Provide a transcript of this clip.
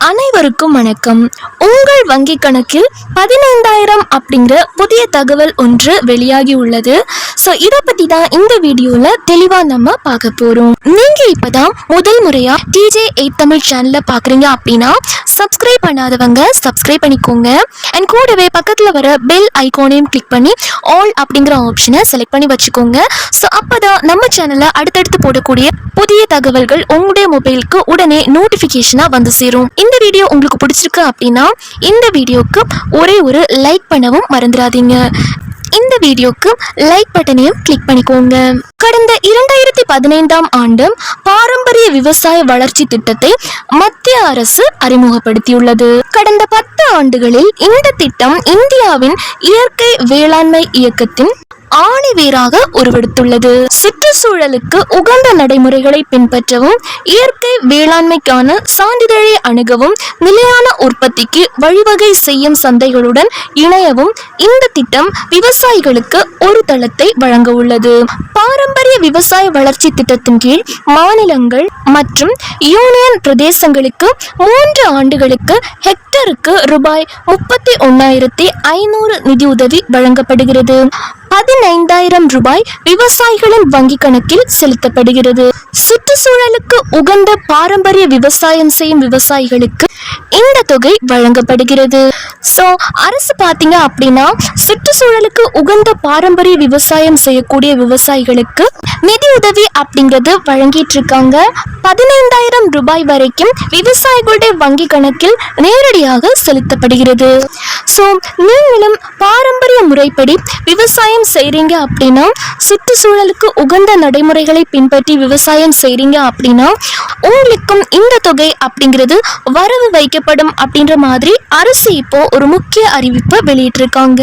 அனைவருக்கும் வணக்கம். உங்கள் வங்கி கணக்கில் பதினைந்தாயிரம் அப்படிங்கிற புதிய தகவல் ஒன்று வெளியாகி உள்ளது. ஸோ இதை பற்றி தான் இந்த வீடியோவில் தெளிவாக நம்ம பார்க்க போகிறோம் நீங்கள் இப்போ தான் முதல் முறையாக டிஜே எயிட் தமிழ் சேனலை பார்க்குறீங்க அப்படின்னா சப்ஸ்கிரைப் பண்ணாதவங்க சப்ஸ்கிரைப் பண்ணிக்கோங்க. அண்ட் கூடவே பக்கத்தில் வர பெல் ஐகானையும் கிளிக் பண்ணி ஆல் அப்படிங்கிற ஆப்ஷனை செலக்ட் பண்ணி வச்சுக்கோங்க. ஸோ அப்போ தான் நம்ம சேனலில் அடுத்தடுத்து போடக்கூடிய புதிய தகவல்கள் உங்களுடைய மொபைலுக்கு உடனே நோட்டிஃபிகேஷனாக வந்து சேரும். இந்த வீடியோ உங்களுக்கு பிடிச்சிருக்கு அப்படின்னா இந்த வீடியோக்கு ஒரே ஒரு லைக் பண்ணவும் மறந்துடாதீங்க. இந்த வீடியோக்கு லைக் பட்டனையும் கிளிக் பண்ணிக்கோங்க. கடந்த இரண்டாயிரத்தி பதினைந்தாம் ஆண்டு பாரம்பரிய விவசாய வளர்ச்சி திட்டத்தை மத்திய அரசு அறிமுகப்படுத்தியுள்ளது. கடந்த பத்து ஆண்டுகளில் இந்த திட்டம் இந்தியாவின் இயற்கை வேளாண்மை இயக்கத்தின் ஆணிவேராக உருவெடுத்துள்ளது. சுற்றுச்சூழலுக்கு உகந்த நடைமுறைகளை பின்பற்றவும் இயற்கை வேளாண்மைக்கான சான்றிதழை அணுகவும் நிலையான உற்பத்திக்கு வழிவகை செய்யும் சந்தைகளுடன் இணையவும் இந்த திட்டம் விவசாயிகளுக்கு ஒரு தளத்தை வழங்க உள்ளது பாரம்பரிய விவசாய வளர்ச்சி திட்டத்தின் கீழ் மாநிலங்கள் மற்றும் யூனியன் பிரதேசங்களுக்கு மூன்று ஆண்டுகளுக்கு ஹெக்டருக்கு ரூபாய் முப்பத்தி ஒன்னாயிரத்தி ஐநூறு நிதியுதவி வழங்கப்படுகிறது. பதினைந்தாயிரம் ரூபாய் விவசாயிகளின் வங்கி கணக்கில் செலுத்தப்படுகிறது. சுற்றுச்சூழலுக்கு உகந்த பாரம்பரிய விவசாயம் செய்யும் விவசாயிகளுக்கு இந்த தொகை வழங்கப்படுகிறது. ஸோ அரசு பார்த்தீங்க அப்படின்னா சுற்றுச்சூழலுக்கு உகந்த பாரம்பரிய விவசாயம் செய்யக்கூடிய விவசாயிகளுக்கு நிதி உதவி அப்படிங்கிறது வழங்கிட்டு இருக்காங்க. பதினைந்தாயிரம் ரூபாய் வரைக்கும் விவசாயிகளுடைய வங்கி கணக்கில் நேரடியாக செலுத்தப்படுகிறது. ஸோ நீங்களும் பாரம்பரிய முறைப்படி விவசாயம் செய்கிறீங்க அப்படின்னா சுற்றுச்சூழலுக்கு உகந்த நடைமுறைகளை பின்பற்றி விவசாயம் செய்கிறீங்க அப்படின்னா உங்களுக்கும் இந்த தொகை அப்படிங்கிறது வரவு வைக்கப்படும் அப்படின்ற மாதிரி அரசு இப்போ ஒரு முக்கிய அறிவிப்பை வெளியிட்டிருக்காங்க.